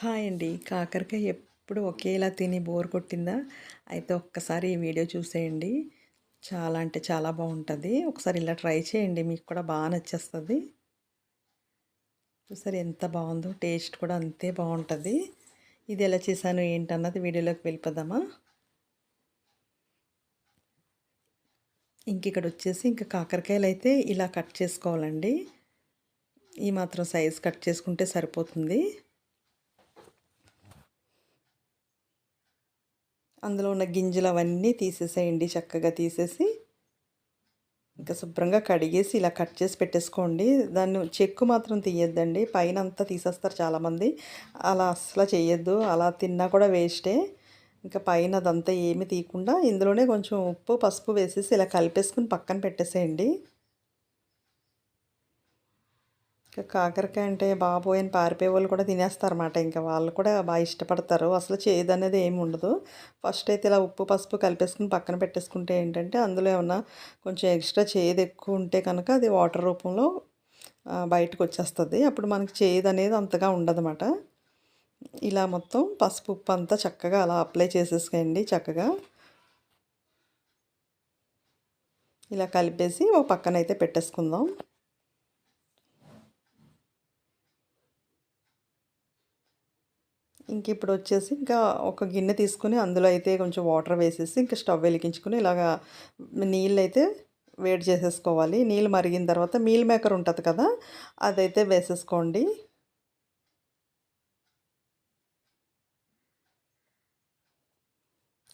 Hi అండి. కాకరకాయ ఎప్పుడు ఒకేలా తిని బోర్ కొట్టిందా? అయితే ఒక్కసారి ఈ వీడియో చూసేయండి. చాలా అంటే చాలా బాగుంటుంది. ఒకసారి ఇలా ట్రై చేయండి. మీకు కూడా బాగా నచ్చేస్తుంది. చూసారు ఎంత బాగుందో? టేస్ట్ కూడా అంతే బాగుంటుంది. ఇది ఎలా చేశాను ఏంటన్నది వీడియోలోకి వెళ్ళిపోదామా? ఇంక ఇక్కడ వచ్చేసి ఇంకా కాకరకాయలు అయితే ఇలా కట్ చేసుకోవాలండి. ఈ మాత్రం సైజ్ కట్ చేసుకుంటే సరిపోతుంది. అందులో ఉన్న గింజలు అవన్నీ తీసేసేయండి చక్కగా తీసేసి. ఇంకా శుభ్రంగా కడిగేసి ఇలా కట్ చేసి పెట్టేసుకోండి. దాన్ని చెక్కు మాత్రం తీయద్దండి. పైన అంతా తీసేస్తారు చాలామంది. అలా అస్సలు చేయొద్దు. అలా తిన్నా కూడా వేస్టే. ఇంకా పైన అదంతా ఏమి తీయకుండా ఇందులోనే కొంచెం ఉప్పు పసుపు వేసేసి ఇలా కలిపేసుకుని పక్కన పెట్టేసేయండి. ఇంకా కాకరకాయ అంటే బాబోయ్ అని పారిపోయే వాళ్ళు కూడా తినేస్తారన్నమాట. ఇంకా వాళ్ళు కూడా బాగా ఇష్టపడతారు. అసలు చేదు అనేది ఏమి ఉండదు. ఫస్ట్ అయితే ఇలా ఉప్పు పసుపు కలిపేసుకుని పక్కన పెట్టేసుకుంటే ఏంటంటే అందులో ఏమన్నా కొంచెం ఎక్స్ట్రా చేదు ఎక్కువ ఉంటే కనుక అది వాటర్ రూపంలో బయటకు వచ్చేస్తుంది. అప్పుడు మనకి చేదు అనేది అంతగా ఉండదన్నమాట. ఇలా మొత్తం పసుపు ఉప్పు అంతా చక్కగా అలా అప్లై చేసేసుకోండి చక్కగా. ఇలా కలిపేసి ఒక పక్కన అయితే పెట్టేసుకుందాం. ఇంక ఇప్పుడు వచ్చేసి ఇంకా ఒక గిన్నె తీసుకుని అందులో అయితే కొంచెం వాటర్ వేసేసి ఇంకా స్టవ్ వెలిగించుకుని ఇలాగా నీళ్ళు అయితే వేడి చేసేసుకోవాలి. నీళ్ళు మరిగిన తర్వాత మీల్ మేకర్ ఉంటుంది కదా అదైతే వేసేసుకోండి.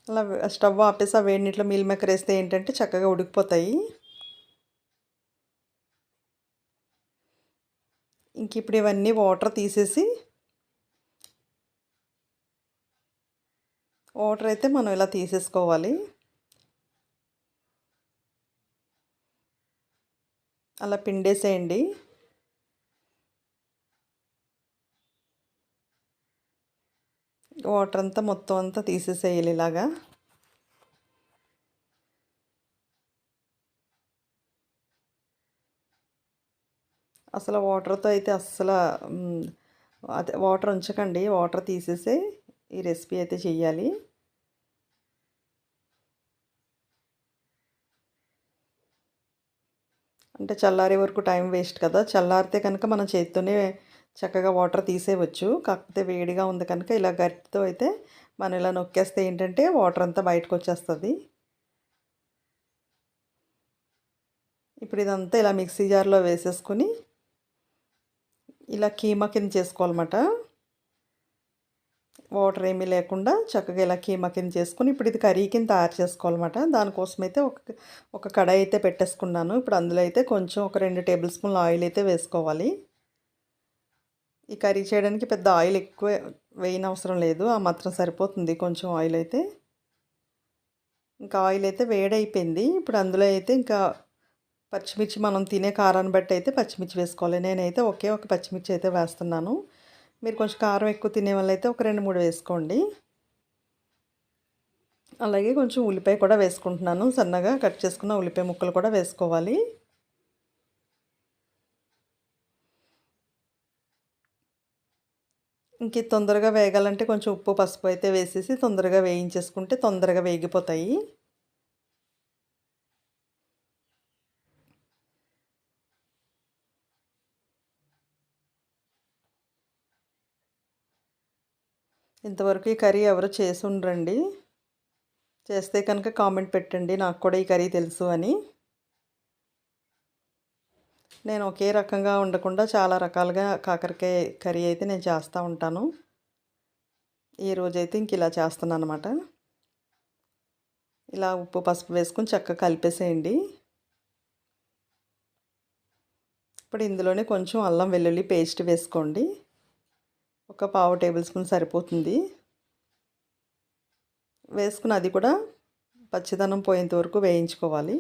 అలా స్టవ్ ఆపేసి ఆ వేడి నీటిలో మీల్ మేకర్ వేస్తే ఏంటంటే చక్కగా ఉడికిపోతాయి. ఇంక ఇప్పుడు ఇవన్నీ వాటర్ తీసేసి వాటర్ అయితే మనం ఇలా తీసేసుకోవాలి. అలా పిండేసేయండి. వాటర్ అంతా మొత్తం అంతా తీసేసేయాలి ఇలాగా. అసలు వాటర్తో అయితే అస్సలు అదే వాటర్ ఉంచకండి. వాటర్ తీసేసి ఈ రెసిపీ అయితే చేయాలి అంటే చల్లారే వరకు టైం వేస్ట్ కదా. చల్లారితే కనుక మనం చేతితోనే చక్కగా వాటర్ తీసేయవచ్చు. కాకపోతే వేడిగా ఉంది కనుక ఇలా గరిటితో అయితే మనం ఇలా నొక్కేస్తే ఏంటంటే వాటర్ అంతా బయటకు వచ్చేస్తుంది. ఇప్పుడు ఇదంతా ఇలా మిక్సీ జార్లో వేసేసుకుని ఇలా కీమా కింద చేసుకోవాలన్నమాట. వాటర్ ఏమీ లేకుండా చక్కగా ఇలా కీమా కింద చేసుకుని ఇప్పుడు ఇది కర్రీ కింద తయారు చేసుకోవాలన్నమాట. దానికోసం అయితే ఒక ఒక కడాయి అయితే పెట్టేసుకున్నాను. ఇప్పుడు అందులో అయితే కొంచెం ఒక రెండు టేబుల్ స్పూన్ల ఆయిల్ అయితే వేసుకోవాలి. ఈ కర్రీ చేయడానికి పెద్ద ఆయిల్ ఎక్కువ వేయని అవసరం లేదు. ఆ మాత్రం సరిపోతుంది కొంచెం ఆయిల్ అయితే. ఇంకా ఆయిల్ అయితే వేడైపోయింది. ఇప్పుడు అందులో అయితే ఇంకా పచ్చిమిర్చి మనం తినే కారాన్ని బట్టి అయితే పచ్చిమిర్చి వేసుకోవాలి. నేనైతే ఒకే ఒక పచ్చిమిర్చి అయితే వేస్తున్నాను. మీరు కొంచెం కారం ఎక్కువ తినే వాళ్ళైతే ఒక రెండు మూడు వేసుకోండి. అలాగే కొంచెం ఉల్లిపాయ కూడా వేసుకుంటున్నాను. సన్నగా కట్ చేసుకున్న ఉల్లిపాయ ముక్కలు కూడా వేసుకోవాలి. ఇంక తొందరగా వేగాలంటే కొంచెం ఉప్పు పసుపు అయితే వేసేసి తొందరగా వేయించేసుకుంటే తొందరగా వేగిపోతాయి. ఇంతవరకు ఈ కర్రీ ఎవరు చేసి ఉండరండి. చేస్తే కనుక కామెంట్ పెట్టండి. నాకు కూడా ఈ కర్రీ తెలుసు అని. నేను ఒకే రకంగా ఉండకుండా చాలా రకాలుగా కాకరకాయ కర్రీ అయితే నేను చేస్తూ ఉంటాను. ఈరోజైతే ఇంక ఇలా చేస్తున్నాను అనమాట ఇలా ఉప్పు పసుపు వేసుకొని చక్కగా కలిపేసేయండి. ఇప్పుడు ఇందులోనే కొంచెం అల్లం వెల్లుల్లి పేస్ట్ వేసుకోండి. ఒక పావు టేబుల్ స్పూన్ సరిపోతుంది. వేసుకుని అది కూడా పచ్చిదనం పోయేంత వరకు వేయించుకోవాలి.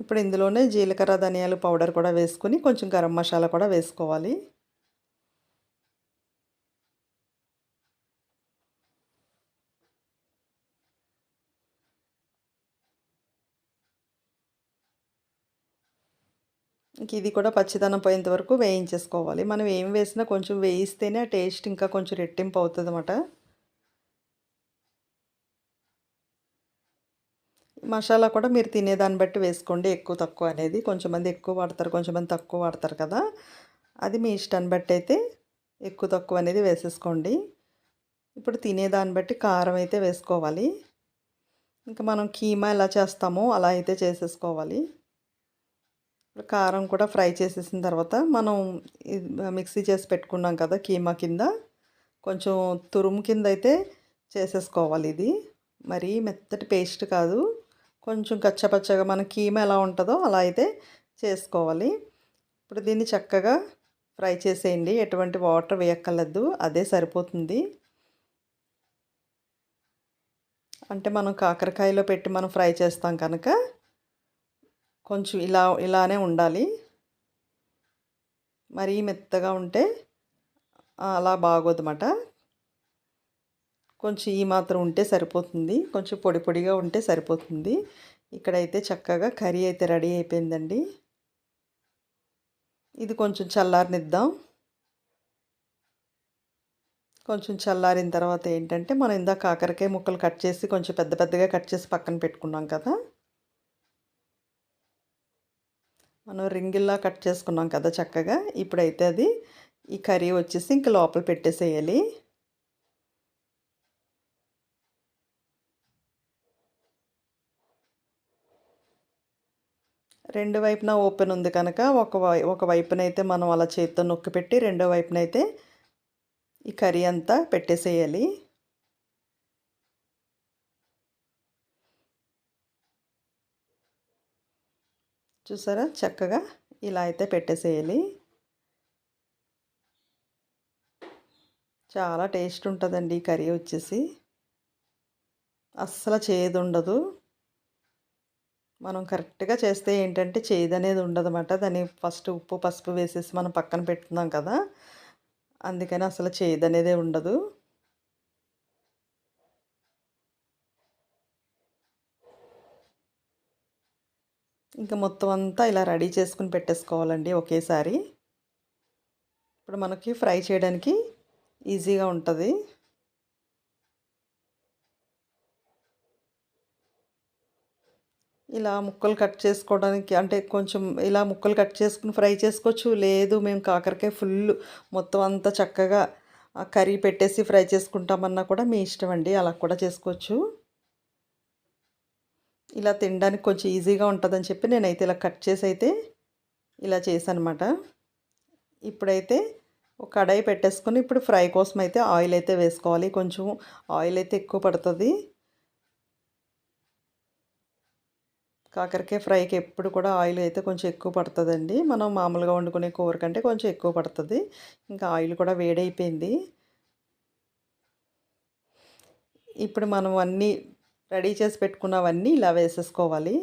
ఇప్పుడు ఇందులోనే జీలకర్ర ధనియాలు పౌడర్ కూడా వేసుకుని కొంచెం గరం మసాలా కూడా వేసుకోవాలి. ఇంక ఇది కూడా పచ్చిదనం పోయేంత వరకు వేయించేసుకోవాలి. మనం ఏం వేసినా కొంచెం వేయిస్తేనే ఆ టేస్ట్ ఇంకా కొంచెం రెట్టింపు అవుతుంది అన్నమాట మసాలా కూడా మీరు తినేదాన్ని బట్టి వేసుకోండి. ఎక్కువ తక్కువ అనేది. కొంచెంమంది ఎక్కువ వాడతారు కొంచెంమంది తక్కువ వాడతారు కదా. అది మీ ఇష్టాన్ని బట్టి అయితే ఎక్కువ తక్కువ అనేది వేసేసుకోండి. ఇప్పుడు తినేదాన్ని బట్టి కారం అయితే వేసుకోవాలి. ఇంకా మనం కీమా ఎలా చేస్తామో అలా అయితే చేసేసుకోవాలి. కారం కూడా ఫ్రై చేసేసిన తర్వాత మనం మిక్సీ చేసి పెట్టుకున్నాం కదా కీమా కింద. కొంచెం తురుము కింద అయితే చేసేసుకోవాలి ఇది. మరీ మెత్తటి పేస్ట్ కాదు. కొంచెం కచ్చపచ్చగా మన కీమ ఎలా ఉంటుందో అలా అయితే చేసుకోవాలి. ఇప్పుడు దీన్ని చక్కగా ఫ్రై చేసేయండి. ఎటువంటి వాటర్ వేయక్కర్లేదు. అదే సరిపోతుంది. అంటే మనం కాకరకాయలో పెట్టి మనం ఫ్రై చేస్తాం కనుక కొంచెం ఇలా ఇలానే ఉండాలి. మరీ మెత్తగా ఉంటే అలా బాగోదన్నమాట. కొంచెం ఈ మాత్రం ఉంటే సరిపోతుంది. కొంచెం పొడి పొడిగా ఉంటే సరిపోతుంది. ఇక్కడైతే చక్కగా కర్రీ అయితే రెడీ అయిపోయిందండి. ఇది కొంచెం చల్లారనిద్దాం. కొంచెం చల్లారిన తర్వాత ఏంటంటే మనం ఇందాక కాకరకాయ ముక్కలు కట్ చేసి కొంచెం పెద్ద పెద్దగా కట్ చేసి పక్కన పెట్టుకున్నాం కదా. మనం రింగిల్లా కట్ చేసుకున్నాం కదా చక్కగా. ఇప్పుడైతే అది ఈ కర్రీ వచ్చేసి ఇంక లోపల పెట్టేసేయాలి. రెండు వైపున ఓపెన్ ఉంది కనుక ఒక వై ఒక వైపునైతే మనం అలా చేతితో నొక్కి పెట్టి రెండో వైపునైతే ఈ కర్రీ అంతా పెట్టేసేయాలి. చూసారా? చక్కగా ఇలా అయితే పెట్టేసేయాలి. చాలా టేస్ట్ ఉంటుందండి ఈ కర్రీ వచ్చేసి. అస్సలు చేదు ఉండదు మనం కరెక్ట్గా చేస్తే ఏంటంటే చేదు అనేది ఉండదన్నమాట. దాన్ని ఫస్ట్ ఉప్పు పసుపు వేసేసి మనం పక్కన పెట్టుకుందాం కదా. అందుకని అసలు చేదు అనేదే ఉండదు. ఇంకా మొత్తం అంతా ఇలా రెడీ చేసుకుని పెట్టేసుకోవాలండి ఒకేసారి. ఇప్పుడు మనకి ఫ్రై చేయడానికి ఈజీగా ఉంటుంది. ఇలా ముక్కలు కట్ చేసుకోవడానికి అంటే కొంచెం ఇలా ముక్కలు కట్ చేసుకుని ఫ్రై చేసుకోవచ్చు. లేదు మేము కాకరకాయ ఫుల్ మొత్తం అంతా చక్కగా కర్రీ పెట్టేసి ఫ్రై చేసుకుంటామన్నా కూడా మీ ఇష్టం అండి. అలా కూడా చేసుకోవచ్చు. ఇలా తినడానికి కొంచెం ఈజీగా ఉంటుందని చెప్పి నేనైతే ఇలా కట్ చేసి అయితే ఇలా చేశానమాట. ఇప్పుడైతే ఒక కడాయి పెట్టేసుకొని ఇప్పుడు ఫ్రై కోసం అయితే ఆయిల్ అయితే వేసుకోవాలి. కొంచెం ఆయిల్ అయితే ఎక్కువ పడుతుంది. కాకరకాయ ఫ్రైకి ఎప్పుడు కూడా ఆయిల్ అయితే కొంచెం ఎక్కువ పడుతుందండి. మనం మామూలుగా వండుకునే కూర కంటే కొంచెం ఎక్కువ పడుతుంది. ఇంకా ఆయిల్ కూడా వేడైపోయింది. ఇప్పుడు మనం అన్నీ రెడీ చేసి పెట్టుకున్నవన్నీ ఇలా వేసేసుకోవాలి.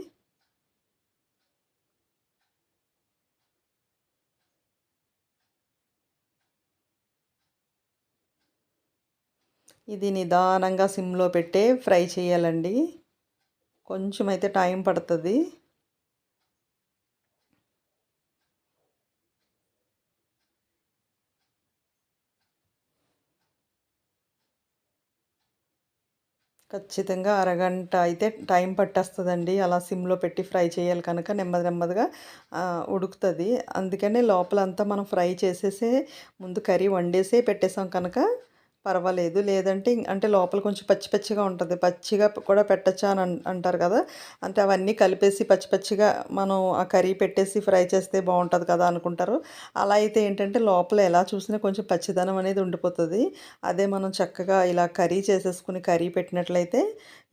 ఇది నిదానంగా సిమ్లో పెట్టే ఫ్రై చేయాలండి. కొంచెం అయితే టైం పడుతుంది. ఖచ్చితంగా అరగంట అయితే టైం పట్టేస్తుందండి. అలా సిమ్లో పెట్టి ఫ్రై చేయాలి కనుక నెమ్మది నెమ్మదిగా ఉడుకుతుంది. అందుకనే లోపలంతా మనం ఫ్రై చేసేసే ముందు కర్రీ వండేసే పెట్టేసాం కనుక పర్వాలేదు. లేదంటే అంటే లోపల కొంచెం పచ్చి పచ్చిగా ఉంటుంది. పచ్చిగా కూడా పెట్టచ్చా అని అంటారు కదా. అంటే అవన్నీ కలిపేసి పచ్చి పచ్చిగా మనం ఆ కర్రీ పెట్టేసి ఫ్రై చేస్తే బాగుంటుంది కదా అనుకుంటారు. అలా అయితే ఏంటంటే లోపల ఎలా చూసినా కొంచెం పచ్చిదనం అనేది ఉండిపోతుంది. అదే మనం చక్కగా ఇలా కర్రీ చేసేసుకుని కర్రీ పెట్టినట్లయితే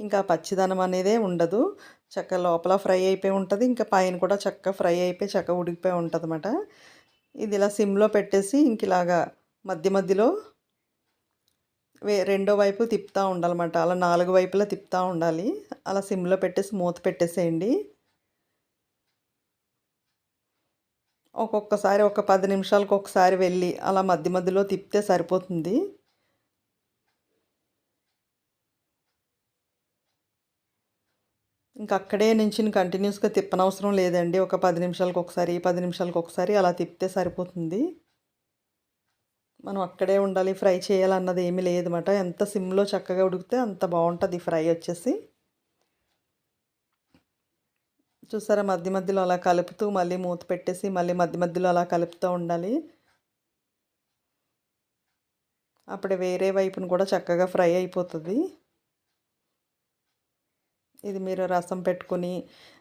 ఇంకా పచ్చిదనం అనేదే ఉండదు. చక్కగా లోపల ఫ్రై అయిపోయి ఉంటుంది. ఇంకా పైన కూడా చక్కగా ఫ్రై అయిపోయి చక్కగా ఉడికిపోయి ఉంటుంది అన్నమాట ఇది ఇలా సిమ్లో పెట్టేసి ఇంక ఇలాగా మధ్య మధ్యలో రెండో వైపు తిప్పుతూ ఉండాలన్నమాట. అలా నాలుగు వైపులా తిప్పుతూ ఉండాలి. అలా సిమ్లో పెట్టేసి మూత పెట్టేసేయండి. ఒక్కొక్కసారి ఒక పది నిమిషాలకు ఒకసారి వెళ్ళి అలా మధ్య మధ్యలో తిప్పితే సరిపోతుంది. ఇంక అక్కడే నుంచి కంటిన్యూస్గా తిప్పనవసరం లేదండి. ఒక పది నిమిషాలకు ఒకసారి పది నిమిషాలకు ఒకసారి అలా తిప్పితే సరిపోతుంది. మనం అక్కడే ఉండాలి ఫ్రై చేయాలన్నది ఏమీ లేదన్నమాట. ఎంత సిమ్లో చక్కగా ఉడికితే అంత బాగుంటుంది ఫ్రై వచ్చేసి. చూసారా మధ్య మధ్యలో అలా కలుపుతూ మళ్ళీ మూత పెట్టేసి మళ్ళీ మధ్య మధ్యలో అలా కలుపుతూ ఉండాలి. అప్పుడు వేరే వైపును కూడా చక్కగా ఫ్రై అయిపోతుంది. ఇది మీరు రసం పెట్టుకొని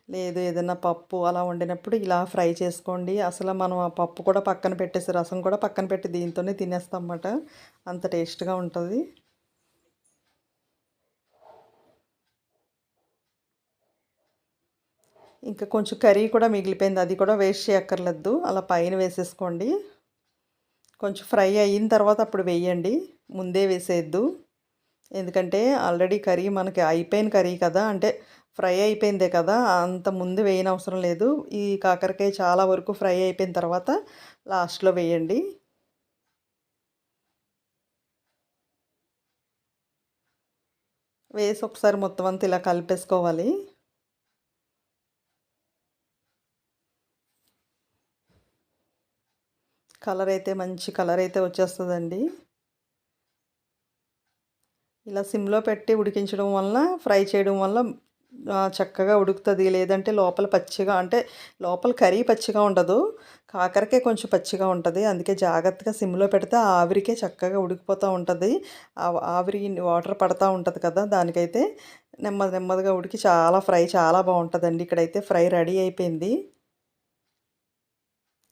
లేదు ఏదైనా పప్పు అలా వండినప్పుడు ఇలా ఫ్రై చేసుకోండి. అసలు మనం ఆ పప్పు కూడా పక్కన పెట్టేసి రసం కూడా పక్కన పెట్టి దీంతోనే తినేస్తాం అన్నమాట అంత టేస్ట్గా ఉంటుంది. ఇంకా కొంచెం కర్రీ కూడా మిగిలిపోయింది. అది కూడా వేస్ట్ చేయక్కర్లేదు. అలా పైన వేసేసుకోండి. కొంచెం ఫ్రై అయిన తర్వాత అప్పుడు వేయండి. ముందే వేసేయద్దు. ఎందుకంటే ఆల్రెడీ కర్రీ మనకి అయిపోయిన కర్రీ కదా అంటే ఫ్రై అయిపోయిందే కదా అంత ముందు వేయని అవసరం లేదు. ఈ కాకరకాయ చాలా వరకు ఫ్రై అయిపోయిన తర్వాత లాస్ట్లో వేయండి. వేసి ఒకసారి మొత్తం అంతా ఇలా కలిపేసుకోవాలి. కలర్ అయితే మంచి కలర్ అయితే వచ్చేస్తుందండి. ఇలా సిమ్లో పెట్టి ఉడికించడం వల్ల ఫ్రై చేయడం వల్ల చక్కగా ఉడుకుతుంది. లేదంటే లోపల పచ్చిగా అంటే లోపల కర్రీ పచ్చిగా ఉండదు. కాకరకే కొంచెం పచ్చిగా ఉంటుంది. అందుకే జాగ్రత్తగా సిమ్లో పెడితే ఆవిరికే చక్కగా ఉడికిపోతూ ఉంటుంది. ఆవిరి వాటర్ పడతా ఉంటుంది కదా దానికైతే నెమ్మది నెమ్మదిగా ఉడికి చాలా ఫ్రై చాలా బాగుంటుందండి. ఇక్కడైతే ఫ్రై రెడీ అయిపోయింది.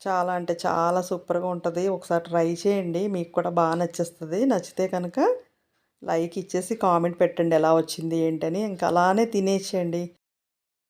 చాలా అంటే చాలా సూపర్గా ఉంటుంది. ఒకసారి ట్రై చేయండి. మీకు కూడా బాగా నచ్చేస్తుంది. నచ్చితే కనుక లైక్ ఇచ్చేసి కామెంట్ పెట్టండి ఎలా వచ్చింది ఏంటని. ఇంకా అలానే తినేసేయండి.